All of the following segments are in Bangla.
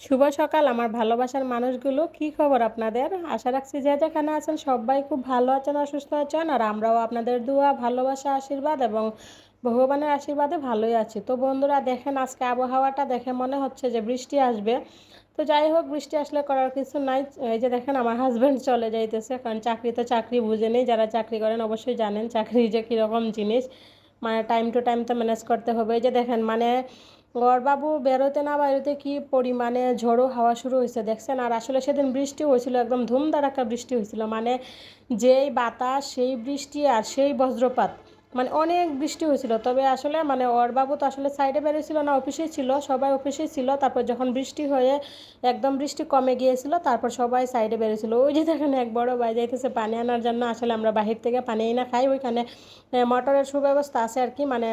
শুভ সকাল, আমার ভালোবাসার মানুষগুলো। কি খবর আপনাদের? আশা রাখছি যে যেখানে আছেন সবাই খুব ভালো আছেন আর সুস্থ আছেন, আর আমরাও আপনাদের দোয়া, ভালোবাসা, আশীর্বাদ এবং ভগবানের আশীর্বাদে ভালোই আছি। তো বন্ধুরা, দেখেন আজকে আবহাওয়াটা দেখে মনে হচ্ছে যে বৃষ্টি আসবে। তো যাই হোক, বৃষ্টি আসলে করার কিছু নাই। এই যে দেখেন আমার হাজব্যান্ড চলে যাইতেছে, কারণ চাকরি তো চাকরি বুঝে নেই। যারা চাকরি করেন অবশ্যই জানেন চাকরি যে কীরকম জিনিস। মানে টাইম টু টাইম তো ম্যানেজ করতে হবে। এই যে দেখেন মানে গড়বাবু বেরোতে না বেরোতে কি পরিমাণে ঝড়ো হাওয়া শুরু হয়েছে দেখছেন? আর আসলে সেদিন বৃষ্টি হয়েছিল, একদম ধুমধারাক্কা বৃষ্টি হয়েছিল। মানে যেই বাতাস, সেই বৃষ্টি আর সেই বজ্রপাত মানে অনেক বৃষ্টি হয়েছিল। তবে আসলে মানে ওর বাবু তো আসলে সাইডে বেরিয়েছিল না অফিসেই ছিল, সবাই অফিসেই ছিল, তারপর যখন বৃষ্টি হয়ে একদম বৃষ্টি কমে গিয়েছিল, তারপর সবাই সাইডে বেরিয়েছিল। ওই যে দেখেন এক বড় ভাই যাইতেছে পানি আনার জন্য, আসলে আমরা বাহির থেকে পানি না খাই, ওইখানে মোটরের সুব্যবস্থা আছে আর কি মানে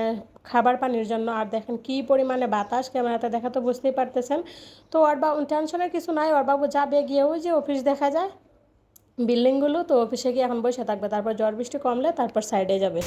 খাবার পানির জন্য। আর দেখেন কি পরিমাণে বাতাস, ক্যামেরাতে দেখা তো বুঝতেই পারতেছেন। তো ওর বাবু টেনশনের কিছু নাই, ওর বাবু যাবে গিয়ে ওই যে অফিস দেখা যায়। বিল্ডিংগুলো তো অফিসে গিয়ে এখন বসে থাকবে, তারপর ঝড় বৃষ্টি কমলে তারপর সাইডে যাবে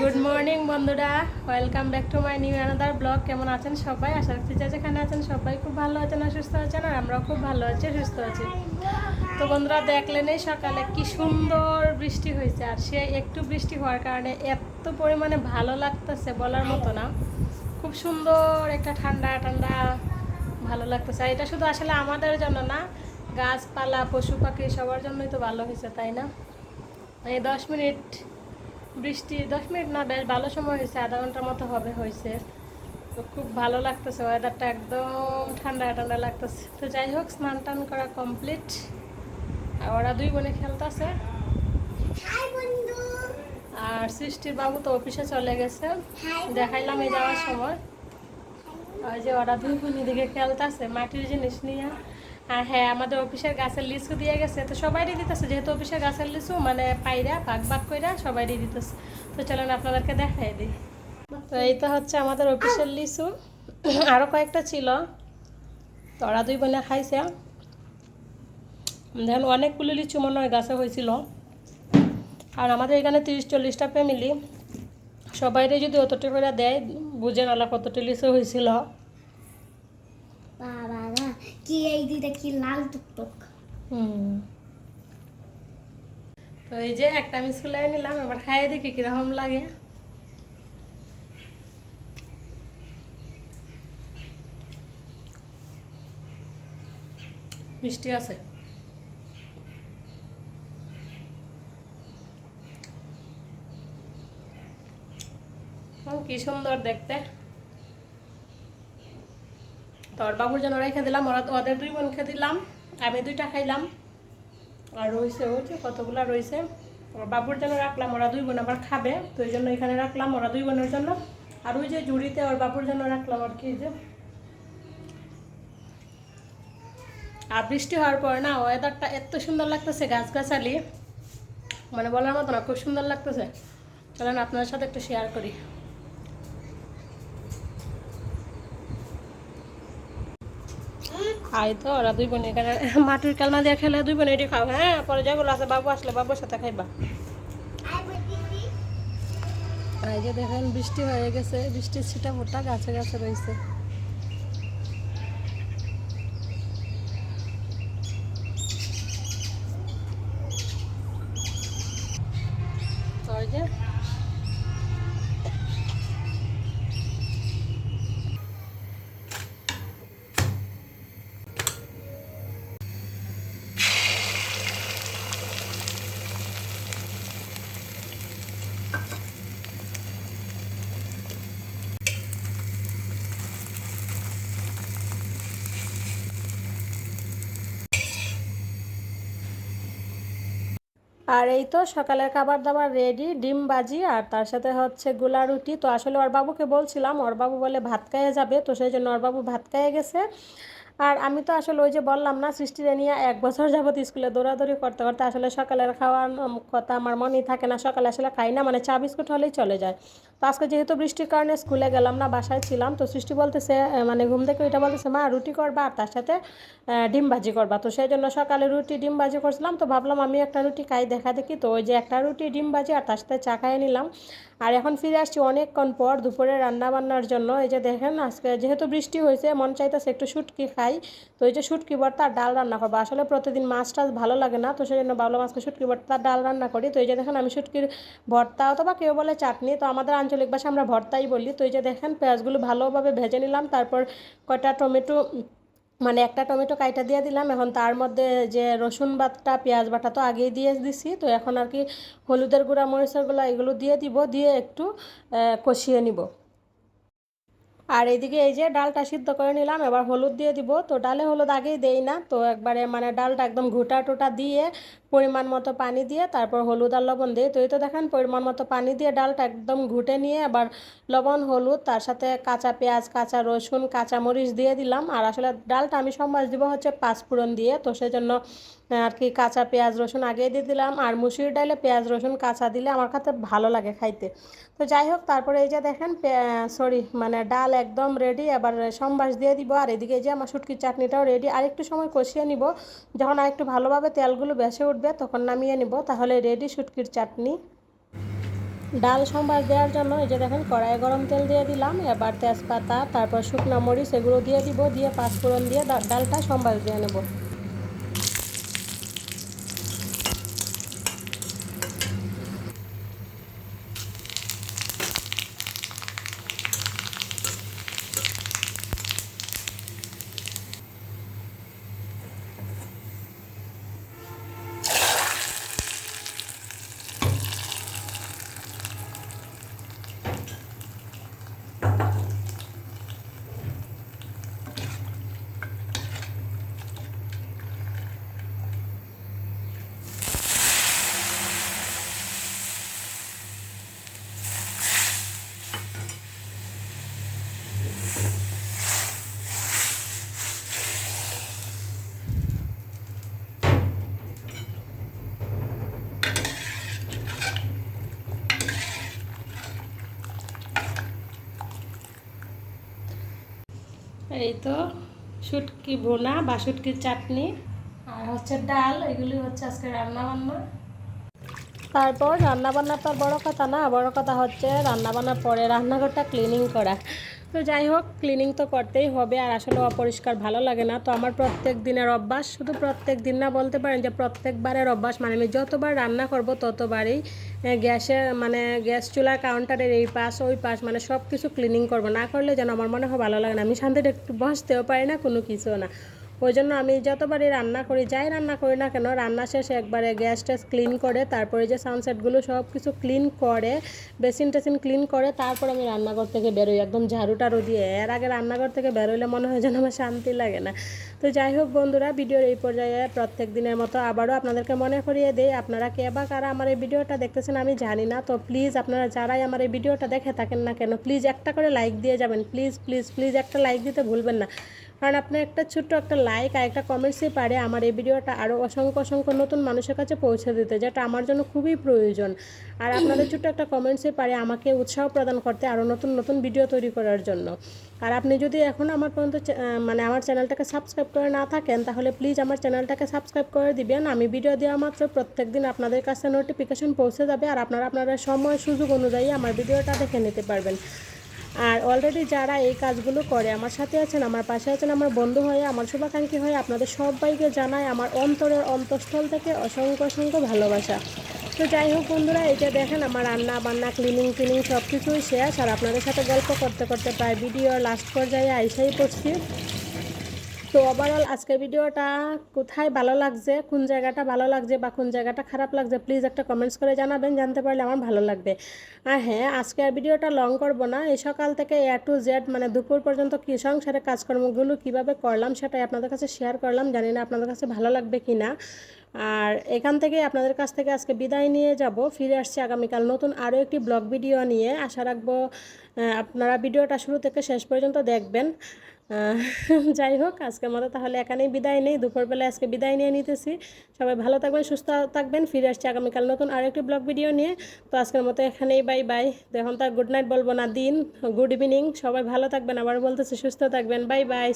গুড মর্নিং বন্ধুরা welcome back to my new another blog কেমন আছেন সবাই? আশা রাখছি যে যেখানে আছেন সবাই খুব ভালো আছেন আর সুস্থ আছেন, আর আমরাও খুব ভালো আছি, সুস্থ আছি। তো বন্ধুরা, দেখলেন এই সকালে কি সুন্দর বৃষ্টি হয়েছে, আর সে একটু বৃষ্টি হওয়ার কারণে এত পরিমাণে ভালো লাগতেছে বলার মতো না। খুব সুন্দর একটা ঠান্ডা ঠান্ডা, ভালো লাগতেছে। আর এটা শুধু আসলে আমাদের জন্য না, গাছপালা, পশু পাখি সবার জন্যই তো ভালো হয়েছে, তাই না? এই দশ মিনিট বৃষ্টি দশ মিনিট না বেশ ভালো সময় হয়েছে আধা ঘণ্টার মতো হবে হয়েছে। তো খুব ভালো লাগতেছে ওয়েদারটা একদম ঠান্ডা ঠান্ডা লাগতেছে। তো যাই হোক স্নান টান করা কমপ্লিট আর ওরা দুই বোনে খেলতেছে। আর সৃষ্টির বাবু তো অফিসে চলে গেছে। দেখাইলাম এই যাওয়ার সময়। ওই যে ওরা দুই বোন দিকে খেলতেছে মাটির জিনিস নিয়ে। আর হ্যাঁ আমাদের অফিসের গাছের লিচু দিয়ে গেছে। তো সবাইরই দিতেছে যেহেতু অফিসের গাছের লিচু মানে পাইরা, ভাগ ভাগ কইরা সবাইরই দিতেছে তো চলেন আপনাদেরকে দেখাই দিই। তো এই তো হচ্ছে আমাদের অফিসের লিচু। আরও কয়েকটা ছিল। তো ওরা দুই বোনে খাইছে। দেখেন অনেকগুলো লিচু মনে হয় গাছে হয়েছিল। আর আমাদের এখানে তিরিশ চল্লিশটা ফ্যামিলি সবাইরে যদি অতটা করে দেয়, বুঝে নালা কতটা লিচু হয়েছিল। বাবা কি এই দুইটা কি লাল টুকটুক? হুম। তো এই যে একটা আমি স্কুলে নিলাম, এবার খাইয়ে দেখি কীরকম লাগে। মিষ্টি আছে। কি সুন্দর দেখতে। তোর বাবুর জন্য রেখে দিলাম, ওরা ওদের দুই বোনকে দিলাম, আমি দুইটা খাইলাম। আর রয়েছে যে কতগুলো রয়েছে। ওর বাবুর জন্য রাখলাম, ওরা দুই বোন আবার খাবে, তো ওই জন্য এখানে রাখলাম ওরা দুই বোনের জন্য। আর ওই যে জুড়িতে ওর বাবুর জন্য রাখলাম আর কি যে। আর বৃষ্টি হওয়ার পর না ওয়েদারটা এত সুন্দর লাগতেছে গাছ গাছালি মানে বলার মতো না, খুব সুন্দর লাগতেছে। চলেন আপনাদের সাথে একটু শেয়ার করি। আই তো, ওরা দুই বোন এখানে, মাটির কালনা দিয়ে খেলে দুই বোন এটি খাও হ্যাঁ? পরে যেগুলো আছে, বাবু আসলে, বাবুর সাথে খাইবা। এই যে দেখেন, বৃষ্টি হয়ে গেছে, বৃষ্টির ছিটা মোটা গাছে গাছে রয়েছে তো ওই যে আর এই তো সকালের খাবার দাবার রেডি ডিম বাজি আর তার সাথে হচ্ছে গোলা রুটি। তো আসলে ওর বাবুকে বলছিলাম, ওর বাবু বলে ভাত খাইয়ে যাবে, তো সেই জন্য ওর বাবু ভাত খাইয়ে গেছে। আর আমি তো আসলে ওই যে বললাম না সৃষ্টিরে নিয়ে এক বছর যাবত স্কুলে দৌড়াদৌড়ি করতে করতে আসলে সকালের খাওয়ার কথা আমার মনেই থাকে না, সকালে আসলে খাই না মানে চা, বিস্কুট হলেই চলে যায়। তো আজকে যেহেতু বৃষ্টির কারণে স্কুলে গেলাম না, বাসায় ছিলাম, তো সৃষ্টি বলতেছে মানে ঘুম থেকে ওইটা বলতেছে, মা, রুটি করবা আর তার সাথে ডিম ভাজি করবা। তো সেই জন্য সকালে রুটি, ডিম ভাজি করছিলাম, তো ভাবলাম আমি একটা রুটি খাই, দেখা দেখি তো ওই যে একটা রুটি, ডিম ভাজি আর তার সাথে চা খাইয়ে নিলাম। আর এখন ফিরে আসছি অনেকক্ষণ পর দুপুরে রান্না বান্নার জন্য। এই যে দেখেন, আজকে যেহেতু বৃষ্টি হয়েছে, মন চাইতেছে একটু শুটকি খাই। তো এই যে শুটকি ভর্তা ডাল রান্না করব। আসলে প্রতিদিন মাছ টাছ ভালো লাগে না, তো সেই জন্য ভাবলাম মাছকে শুটকি ভর্তা ডাল রান্না করি। তো এই যে দেখেন আমি শুটকির ভর্তা অথবা কেউ বলে চাটনি, তো আমাদের আঞ্চলিক ভাষা আমরা ভর্তাই বলি। তো এই যে দেখেন পেঁয়াজগুলো ভালোভাবে ভেজে নিলাম, তারপর কয়টা টমেটো মানে একটা টমেটো কাইটা দিয়ে দিলাম। এখন তার মধ্যে যে রসুন বাটা পেঁয়াজ বাটা তো আগেই দিয়ে দিছি। তো এখন আর কি হলুদের গুঁড়া মরিচের গুঁড়া এগুলো দিয়ে দিব, দিয়ে একটু কষিয়ে নিব। আর এদিকে এই যে ডালটা সিদ্ধ করে নিলাম, এবার হলুদ দিয়ে দিব। তো ডালে হলুদ আগেই দেই না, তো একবারে মানে ডালটা একদম ঘুটা টুটা দিয়ে পরিমাণ মতো পানি দিয়ে তারপর হলুদ আর লবণ দিই। তো এই তো দেখেন পরিমাণ মতো পানি দিয়ে ডালটা একদম ঘুটে নিয়ে আবার লবণ, হলুদ, তার সাথে কাঁচা পেঁয়াজ, কাঁচা রসুন, কাঁচা মরিচ দিয়ে দিলাম। আর আসলে ডালটা আমি সম্বাস দিব হচ্ছে পাঁচ পাঁচফোড়ন দিয়ে, তো সেজন্য আর কি কাঁচা পেঁয়াজ, রসুন আগে দিয়ে দিলাম। আর মুসুর ডালে পেঁয়াজ, রসুন কাঁচা দিলে আমার কাছে ভালো লাগে খাইতে। তো যাই হোক, তারপরে এই যে দেখেন সরি মানে ডাল একদম রেডি এবার সম্বাস দিয়ে দিব। আর এদিকে এই যে আমার শুটকির চাটনিটাও রেডি আর একটু সময় কষিয়ে নিব। যখন আর একটু ভালোভাবে তেলগুলো বেসে উঠবে, তখন নামিয়ে নিব। তাহলে রেডি শুটকির চাটনি। ডাল সম্বাস দেওয়ার জন্য এই যে দেখেন, কড়াইয়ে গরম তেল দিয়ে দিলাম। এবার তেজপাতা, তারপর শুকনো মরিচ, এগুলো দিয়ে দিব। দিয়ে পাঁচফোড়ন দিয়ে ডালটা সম্বাস দিয়ে নেব। এই তো শুটকি বোনা বা শুটকির চাটনি। আর হচ্ছে ডাল, এগুলি হচ্ছে আজকে রান্না বান্না তারপর রান্না বান্না তো বড় কথা না, বড় কথা হচ্ছে রান্নাবান্নার পরে রান্নাঘরটা ক্লিনিং করা। তো যাই হোক ক্লিনিং তো করতেই হবে আর আসলে অপরিষ্কার ভালো লাগে না। তো আমার প্রত্যেক দিনের অভ্যাস, শুধু প্রত্যেক দিন না বলতে পারেন যে প্রত্যেকবারের অভ্যাস। মানে আমি যতবার রান্না করব ততবারই গ্যাসে গ্যাসের মানে গ্যাস চুলার কাউন্টারের এই পাশ, ওই পাশ মানে সব কিছু ক্লিনিং করব। না করলে যেন আমার মনে হয় ভালো লাগে না। আমি শান্তিতে একটু বসতেও পারি না, কোনো কিছু না। ওই জন্য আমি যতবারই রান্না করি, যাই রান্না করি না কেন, রান্না শেষে একবারে গ্যাস ট্যাস ক্লিন করে, তারপরে যে সানসেটগুলো সব কিছু ক্লিন করে, বেসিন টেসিন ক্লিন করে, তারপর আমি রান্নাঘর থেকে বেরোই একদম ঝাড়ু টাড়ু দিয়ে। এর আগে রান্নাঘর থেকে বেরোইলে মনে হয় যেন আমার শান্তি লাগে না। তো যাই হোক বন্ধুরা, ভিডিওর এই পর্যায়ে প্রত্যেক দিনের মতো আবারও আপনাদেরকে মনে করিয়ে দেই, আপনারা কে বা কারা আমার এই ভিডিওটা দেখতেছেন আমি জানি না, তো প্লিজ আপনারা যারাই আমার এই ভিডিওটা দেখে থাকেন না কেন প্লিজ একটা করে লাইক দিয়ে যাবেন প্লিজ প্লিজ প্লিজ একটা লাইক দিতে ভুলবেন না। কারণ আপনার একটা ছোট্ট একটা লাইক আর একটা কমেন্টসই পারে আমার এই ভিডিওটা আরও অসংখ্য অসংখ্য নতুন মানুষের কাছে পৌঁছে দিতে, যেটা আমার জন্য খুবই প্রয়োজন। আর আপনাদের ছোট্ট একটা কমেন্টসই পারে আমাকে উৎসাহ প্রদান করতে আরও নতুন নতুন ভিডিও তৈরি করার জন্য। আর আপনি যদি এখন আমার পর্যন্ত মানে আমার চ্যানেলটাকে সাবস্ক্রাইব করে না থাকেন, তাহলে প্লিজ আমার চ্যানেলটাকে সাবস্ক্রাইব করে দিবেন। আমি ভিডিও দেওয়া মাত্র প্রত্যেক দিন আপনাদের কাছে নোটিফিকেশন পৌঁছে যাবে, আর আপনারা আপনারা সময়, সুযোগ অনুযায়ী আমার ভিডিওটা দেখে নিতে পারবেন। আর অলরেডি যারা এই কাজগুলো করে, আমার সাথে আছেন, আমার পাশে আছেন, আমার বন্ধু হয়ে, আমার শুভাকাঙ্ক্ষী হয়ে, আপনাদের সবাইকে জানাই আমার অন্তরের অন্তঃস্থল থেকে অসংখ্য অসংখ্য ভালোবাসা। তো যাই হোক বন্ধুরা এটা দেখেন আমার রান্না বান্না ক্লিনিং ক্লিনিং সব কিছুই শেষ। আর আপনাদের সাথে গল্প করতে করতে প্রায় ভিডিও লাস্ট পর্যায়ে আইসাই পড়ছি। তো ওভারঅল আজকের ভিডিওটা কোথায় ভালো লাগছে, কোন জায়গাটা ভালো লাগছে বা কোন জায়গাটা খারাপ লাগছে প্লিজ একটা কমেন্টস করে জানাবেন, জানতে পারলে আমার ভালো লাগবে। আর হ্যাঁ আজকে ভিডিওটা লং করব না, এই সকাল থেকে এ টু জেড মানে দুপুর পর্যন্ত কি সংসারের কাজকর্মগুলো কীভাবে করলাম সেটাই আপনাদের কাছে শেয়ার করলাম, জানি না আপনাদের কাছে ভালো লাগবে কি না আর এখান থেকে আপনাদের কাছ থেকে আজকে বিদায় নিয়ে যাব, ফিরে আসছি আগামীকাল নতুন আরও একটি ব্লগ ভিডিও নিয়ে। আশা রাখব আপনারা ভিডিওটা শুরু থেকে শেষ পর্যন্ত দেখবেন। যাই হোক, আজকের মতো তাহলে এখানেই বিদায় নেই। দুপুরবেলা আজকে বিদায় নিয়ে নিতেছি। সবাই ভালো থাকবেন, সুস্থ থাকবেন, ফিরে আসছি আগামীকাল নতুন আর একটি ব্লগ ভিডিও নিয়ে। তো আজকের মতো এখানেই বাই বাই। তো এখন গুড নাইট বলব না, দিন, গুড ইভিনিং। সবাই ভালো থাকবেন আবার বলতেছি সুস্থ থাকবেন। Bye bye